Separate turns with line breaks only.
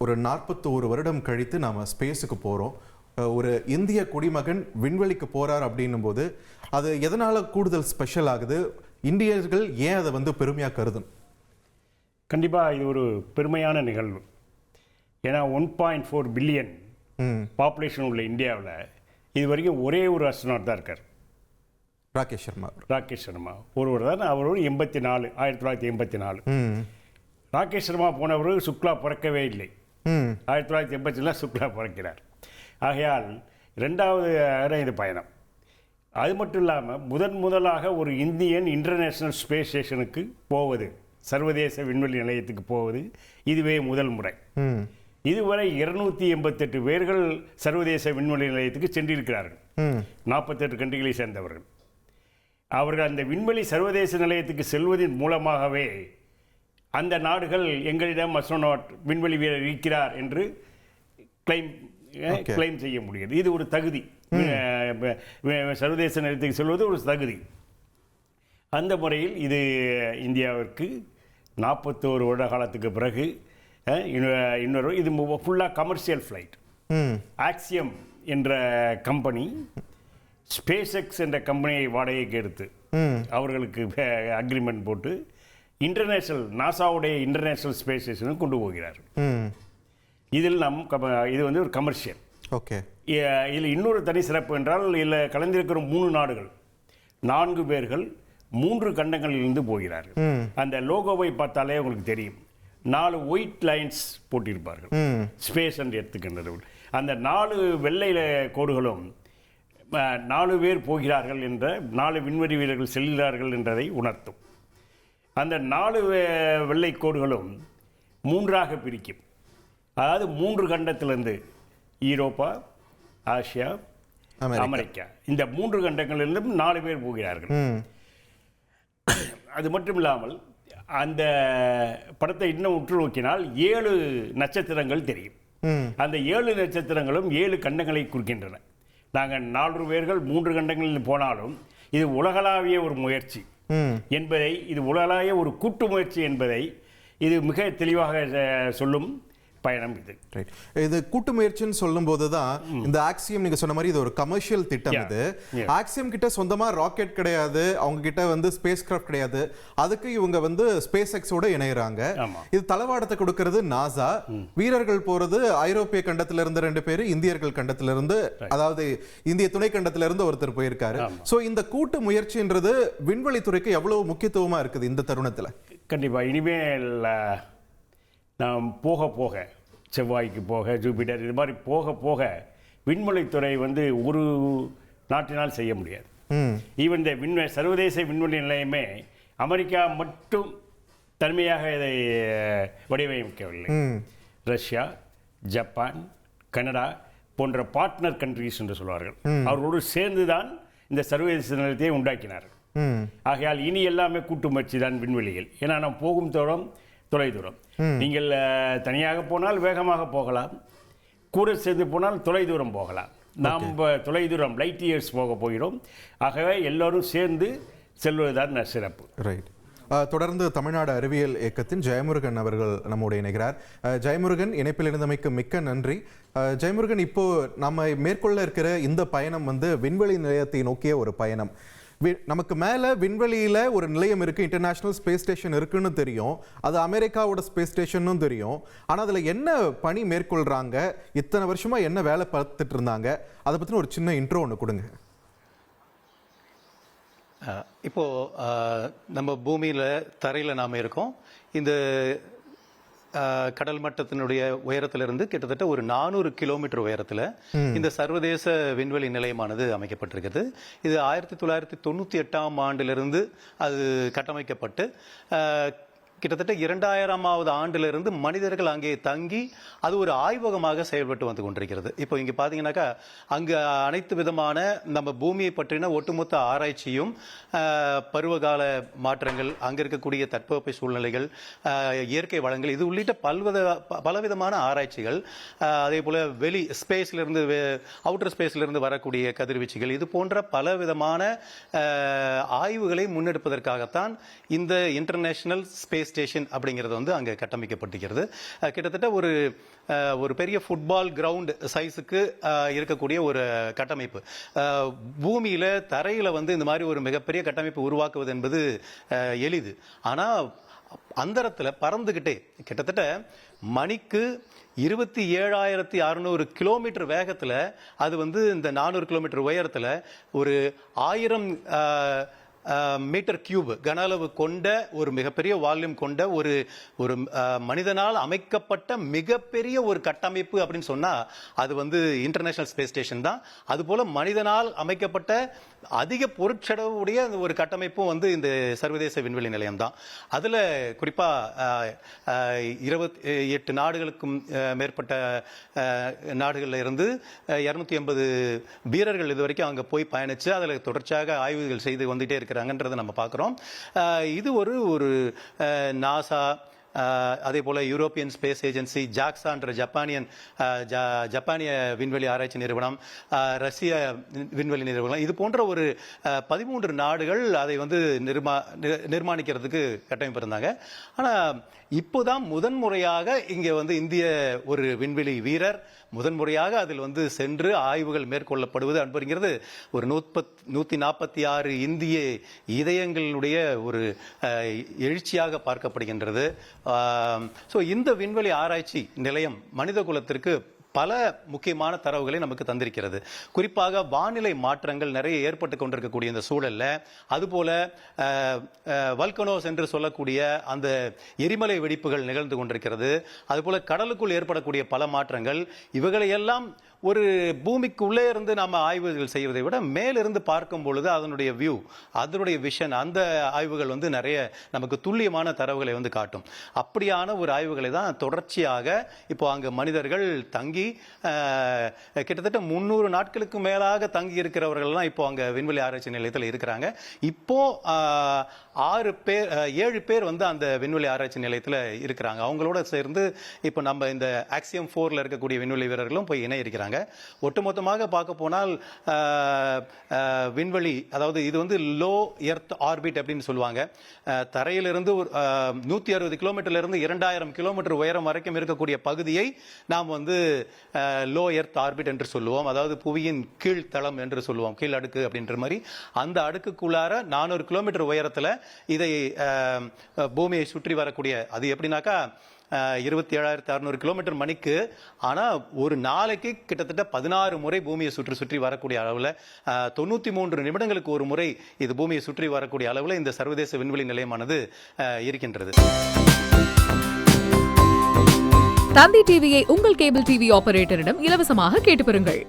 ஒரு நாற்பத்தோரு வருடம் கழித்து நாம ஸ்பேஸுக்கு அஹ், ஒரு இந்திய குடிமகன் விண்வெளிக்கு போறார் அப்படின்னும் போது அது எதனால கூடுதல் ஸ்பெஷல் ஆகுது? இந்தியர்கள் ஏன் அதை வந்து பெருமையா கருதணும்
கண்டிப்பாக இது ஒரு பெருமையான நிகழ்வு. ஏன்னா one point four billion population உள்ள இந்தியாவில் இது வரைக்கும் ஒரே ஒரு அஸ்ட்ரோனாட் தான் இருக்கார்.
ராகேஷ் சர்மா.
ராகேஷ் சர்மா. ஒருவர் தான் அவரும் எண்பத்தி நாலு ஆயிரத்தி தொள்ளாயிரத்தி எண்பத்தி நாலு. ராகேஷ் சர்மா போனவர் சுக்லா பிறக்கவே இல்லை. ஆயிரத்தி தொள்ளாயிரத்தி எண்பத்தில சுக்லா பிறக்கிறார். ஆகையால் ரெண்டாவது இது பயணம். அது மட்டும் இல்லாமல் முதன் முதலாக ஒரு இந்தியன் இன்டர்நேஷ்னல் ஸ்பேஸ் ஸ்டேஷனுக்கு போவது சர்வதேச விண்வெளி நிலையத்துக்கு போவது இதுவே முதல் முறை. இதுவரை இருநூத்தி எண்பத்தெட்டு பேர்கள் சர்வதேச விண்வெளி நிலையத்துக்கு சென்றிருக்கிறார்கள். நாற்பத்தெட்டு கண்ட்ரிகளை சேர்ந்தவர்கள். அவர்கள் அந்த விண்வெளி சர்வதேச நிலையத்துக்கு செல்வதன் மூலமாகவே அந்த நாடுகள் எங்களிடம் அஸ்ட்ரோனாட் விண்வெளி வீரர் இருக்கிறார் என்று கிளைம். கிளைம் செய்ய முடியுது. இது ஒரு தகுதி. சர்வதேச நிலையத்துக்கு செல்வது ஒரு தகுதி. அந்த முறையில் இது இந்தியாவிற்கு நாற்பத்தோரு வருட காலத்துக்கு பிறகு இன்னொரு இது ஃபுல்லாக கமர்ஷியல் ஃப்ளைட் ஆக்சியம் என்ற கம்பெனி ஸ்பேஸ் எக்ஸ் என்ற கம்பெனியை வாடகைக்கு எடுத்து அவர்களுக்கு அக்ரிமெண்ட் போட்டு இன்டர்நேஷனல் நாசாவுடைய இன்டர்நேஷனல் ஸ்பேஸ் ஸ்டேஷனுக்கு கொண்டு போகிறார். இதில் நம் இது வந்து ஒரு கமர்ஷியல்
ஓகே.
இதில் இன்னொரு தனி சிறப்பு என்றால் இதில் கலந்திருக்கிற மூணு நாடுகள் நான்கு பேர்கள் மூன்று கண்டங்களிலிருந்து போகிறார்கள்.
ம்.
அந்த லோகோவை பார்த்தாலே உங்களுக்கு தெரியும். நாலு ஒயிட் லைன்ஸ் போட்டிருப்பார்கள். ஸ்பேஸ் என்று எடுத்துக்கின்றனர் அந்த நாலு வெள்ளை கோடுகளும் நாலு பேர் போகிறார்கள் என்ற நாலு விண்வெளி வீரர்கள் செல்கிறார்கள் என்றதை உணர்த்தும். அந்த நாலு வெள்ளை கோடுகளும் மூன்றாக பிரிக்கும். அதாவது மூன்று கண்டத்திலிருந்து ஈரோப்பா ஆசியா
அமெரிக்கா.
இந்த மூன்று கண்டங்களிலிருந்தும் நாலு பேர் போகிறார்கள். அது மட்டும் இல்லாமல் அந்த படத்தை இன்னும் உற்று நோக்கினால் ஏழு நட்சத்திரங்கள் தெரியும். அந்த ஏழு நட்சத்திரங்களும் ஏழு கண்டங்களை குறிக்கின்றன. நாங்கள் நாலு பேர்கள் மூன்று கண்டங்களில் போனாலும் இது உலகளாவிய ஒரு முயற்சி. என்பதை இது உலகளாவிய ஒரு கூட்டு முயற்சி என்பதை இது மிக தெளிவாக சொல்லும். பயணம் இது.
ரைட் இது கூட்டு முயற்சின்னு சொல்லும்போது தான் இந்த ஆக்சியம் நீங்க சொன்ன மாதிரி இது ஒரு கமர்ஷியல் திட்டம். இது. ஆக்சியம் கிட்ட சொந்தமா ராக்கெட் கிடையாது அவங்க கிட்ட வந்து ஸ்பேஸ் கிராஃப்ட் கிடையாது. அதுக்கு இவங்க வந்து ஸ்பேஸ் எக்ஸோட இணையறாங்க. இது தளவாடத்தை கொடுக்கிறது நாசா வீரர்கள் போறது ஐரோப்பிய கண்டத்துல இருந்து ரெண்டு பேர் இந்தியர்கள் கண்டத்துல இருந்து அதாவது இந்திய துணை கண்டத்துல இருந்து ஒருத்தர் போயிருக்காரு. சோ இந்த கூட்டு முயற்சின்றது விண்வெளி துறைக்கு எவ்வளவு முக்கியத்துவமா இருக்குது இந்த தருணத்துல?
கண்டிப்பாக இனிமேல் நாம் போக போக செவ்வாய்க்கு போக ஜூபிட்டர் இது மாதிரி போக போக விண்வெளித்துறை வந்து ஒரு நாட்டினால் செய்ய முடியாது. ஈவன் இந்த விண்வெ சர்வதேச விண்வெளி நிலையமே அமெரிக்கா மட்டும் தன்மையாக இதை வடிவமைக்கவில்லை. ரஷ்யா ஜப்பான் கனடா போன்ற பார்ட்னர் கண்ட்ரீஸ் என்று சொல்வார்கள். அவர்களோடு சேர்ந்து தான் இந்த சர்வதேச நிலையத்தை உண்டாக்கினார்கள். ஆகையால் இனி எல்லாமே கூட்டு முயற்சி தான் விண்வெளியில். ஏன்னா நாம் போகும் தூரம் தொலை தூரம் நீங்கள் தனியாக போனால் வேகமாக போகலாம். கூட சேர்ந்து போனால் தொலை தூரம் போகலாம். நாம் ப- தொலை தூரம் லைட் இயர்ஸ் போக போகிறோம். ஆகவே எல்லோரும் சேர்ந்து செல்வதுதான் சிறப்பு.
ரைட். தொடர்ந்து தமிழ்நாடு அறிவியல் இயக்கத்தின் ஜெயமுருகன் அவர்கள் நம்மோடு இணைகிறார். ஜெயமுருகன் இணைப்பில் இருந்தமைக்கு மிக்க நன்றி. ஜெயமுருகன் இப்போ நம்ம மேற்கொள்ள இருக்கிற இந்த பயணம் வந்து விண்வெளி நிலையத்தை நோக்கிய ஒரு பயணம். நமக்கு மேலே விண்வெளியில் ஒரு நிலையம் இருக்குது இன்டர்நேஷ்னல் ஸ்பேஸ் ஸ்டேஷன் இருக்குன்னு தெரியும். அது அமெரிக்காவோட ஸ்பேஸ் ஸ்டேஷனும் தெரியும். ஆனால் அதில் என்ன பணி மேற்கொள்கிறாங்க இத்தனை வருஷமாக என்ன வேலை பார்த்துட்டு இருந்தாங்க? அதை பற்றின ஒரு சின்ன இன்ட்ரோ ஒன்று கொடுங்க.
இப்போது நம்ம பூமியில் தரையில் நாம் இருக்கோம். இந்த கடல் மட்டத்தினுடைய உயரத்திலிருந்து கிட்டத்தட்ட ஒரு நானூறு கிலோமீட்டர் உயரத்துல இந்த சர்வதேச விண்வெளி நிலையமானது அமைக்கப்பட்டிருக்குது இது ஆயிரத்தி தொள்ளாயிரத்தி தொண்ணூத்தி எட்டாம் ஆண்டிலிருந்து அது கட்டமைக்கப்பட்டு கிட்டத்தட்ட இரண்டாயிரமாவது ஆண்டிலிருந்து மனிதர்கள் அங்கே தங்கி அது ஒரு ஆய்வகமாக செயல்பட்டு வந்து கொண்டிருக்கிறது. இப்போ இங்கே பார்த்தீங்கன்னாக்கா அங்கு அனைத்து விதமான நம்ம பூமியை பற்றின ஒட்டுமொத்த ஆராய்ச்சியும் பருவகால மாற்றங்கள் அங்கே இருக்கக்கூடிய தட்பவெப்ப சூழ்நிலைகள் இயற்கை வளங்கள் இது உள்ளிட்ட பல்வித ப- பலவிதமான ஆராய்ச்சிகள் அதே போல் வெளி ஸ்பேஸ்லேருந்து அவுட்டர் ஸ்பேஸ்லேருந்து வரக்கூடிய கதிர்வீச்சுகள் இது போன்ற பல விதமான ஆய்வுகளை முன்னெடுப்பதற்காகத்தான் இந்த இன்டர்நேஷனல் ஸ்பேஸ் ஸ்டேஷன் அப்படிங்கிறது வந்து அங்கே கட்டமைக்கப்பட்டிருக்கிறது. கிட்டத்தட்ட ஒரு ஒரு பெரிய ஃபுட்பால் கிரவுண்ட் சைஸுக்கு இருக்கக்கூடிய ஒரு கட்டமைப்பு. பூமியில் தரையில் வந்து இந்த மாதிரி ஒரு மிகப்பெரிய கட்டமைப்பு உருவாக்குவது என்பது எளிது. ஆனால் அந்தரத்தில் பறந்துக்கிட்டே கிட்டத்தட்ட மணிக்கு இருபத்தி ஏழாயிரத்தி அறுநூறு கிலோமீட்டர் வேகத்தில் அது வந்து இந்த நானூறு கிலோமீட்டர் உயரத்தில் ஒரு ஆயிரம் மீட்டர் கியூப் கன அளவு கொண்ட ஒரு மிகப்பெரிய வால்யூம் கொண்ட ஒரு ஒரு மனிதனால் அமைக்கப்பட்ட மிகப்பெரிய ஒரு கட்டமைப்பு அப்படின்னு சொன்னால் அது வந்து இன்டர்நேஷனல் ஸ்பேஸ் ஸ்டேஷன் தான். அதுபோல் மனிதனால் அமைக்கப்பட்ட அதிக பொருட்செலவுடைய அந்த ஒரு கட்டமைப்பும் வந்து இந்த சர்வதேச விண்வெளி நிலையம் தான். அதில் குறிப்பாக இருபத்தி எட்டு நாடுகளுக்கும் மேற்பட்ட நாடுகளில் இருந்து இரநூத்தி எண்பது வீரர்கள் இது வரைக்கும் அங்கே போய் பயணித்து அதில் தொடர்ச்சியாக ஆய்வுகள் செய்து வந்துட்டே இருக்கிறாங்கன்றதை நம்ம பார்க்குறோம். இது ஒரு ஒரு நாசா அதே போல யூரோப்பியன் ஸ்பேஸ் ஏஜென்சி ஜாக்ஸான்ற ஜப்பானியன் ஜப்பானிய விண்வெளி ஆராய்ச்சி நிறுவனம் ரஷ்ய விண்வெளி நிறுவனம் இது போன்ற ஒரு பதிமூன்று நாடுகள் அதை வந்து நிர்மா நி- நிர்மாணிக்கிறதுக்கு கட்டமைப்பு இருந்தாங்க. ஆனால் இப்போதான் முதன்முறையாக இங்கே வந்து இந்திய ஒரு விண்வெளி வீரர் முதன்முறையாக அதில் வந்து சென்று ஆய்வுகள் மேற்கொள்ளப்படுவது அன்புங்கிறது ஒரு நூற்பத் நூற்றி நாற்பத்தி ஆறு இந்திய இதயங்களுடைய ஒரு எழுச்சியாக பார்க்கப்படுகின்றது. ஸோ இந்த விண்வெளி ஆராய்ச்சி நிலையம் மனித குலத்திற்கு பல முக்கியமான தரவுகளை நமக்கு தந்திருக்கிறது. குறிப்பாக வானிலை மாற்றங்கள் நிறைய ஏற்பட்டு கொண்டிருக்கக்கூடிய இந்த சூழல்ல அதுபோல வல்கனோஸ் என்று சொல்லக்கூடிய அந்த எரிமலை வெடிப்புகள் நிகழ்ந்து கொண்டிருக்கிறது. அதுபோல கடலுக்குள் ஏற்படக்கூடிய பல மாற்றங்கள் இவைகளையெல்லாம் ஒரு பூமிக்கு உள்ளே இருந்து நாம் ஆய்வுகள் செய்வதை விட மேலிருந்து பார்க்கும் பொழுது அதனுடைய வியூ அதனுடைய விஷன் அந்த ஆய்வுகள் வந்து நிறைய நமக்கு துல்லியமான தரவுகளை வந்து காட்டும். அப்படியான ஒரு ஆய்வுகளை தான் தொடர்ச்சியாக இப்போ அங்கே மனிதர்கள் தங்கி கிட்டத்தட்ட முந்நூறு நாட்களுக்கு மேலாக தங்கி இருக்கிறவர்கள்லாம் இப்போ அங்கே விண்வெளி ஆராய்ச்சி நிலையத்தில் இருக்கிறாங்க. இப்போ ஆறு பேர் ஏழு பேர் வந்து அந்த விண்வெளி ஆராய்ச்சி நிலையத்தில் இருக்கிறாங்க. அவங்களோட சேர்ந்து இப்போ நம்ம இந்த ஆக்சியம் ஃபோரில் இருக்கக்கூடிய விண்வெளி வீரர்களும் போய் இணைய இருக்கிறாங்க. ஒட்டுமொத்தமாக பார்க்க போனால் விண்வெளி அதாவது இது வந்து லோ எர்த் ஆர்பிட் அப்படின்னு சொல்லுவாங்க. தரையிலிருந்து ஒரு நூற்றி அறுபது கிலோமீட்டர்லேருந்து இரண்டாயிரம் கிலோமீட்டர் உயரம் வரைக்கும் இருக்கக்கூடிய பகுதியை நாம் வந்து லோ எர்த் ஆர்பிட் என்று சொல்லுவோம். அதாவது புவியின் கீழ்த்தளம் என்று சொல்லுவோம். கீழ் அடுக்கு அப்படின்ற மாதிரி. அந்த அடுக்குக்குள்ளார நானூறு கிலோமீட்டர் உயரத்தில் இதை பூமியை சுற்றி வரக்கூடிய அது எப்படின்னாக்கா இருபத்தி ஏழாயிரத்தி அறுநூறு கிலோமீட்டர் மணிக்கு. ஆனா ஒரு நாளைக்கு கிட்டத்தட்ட பதினாறு முறை பூமியை சுற்றி சுற்றி வரக்கூடிய அளவுல அஹ், தொண்ணூத்தி மூன்று நிமிடங்களுக்கு ஒரு முறை இது பூமியை சுற்றி வரக்கூடிய அளவுல இந்த சர்வதேச விண்வெளி நிலையமானது அஹ், இருக்கின்றது.
தந்தி டிவியை உங்கள் கேபிள் டிவி ஆபரேட்டரிடம் இலவசமாக கேட்டு பெறுங்கள்.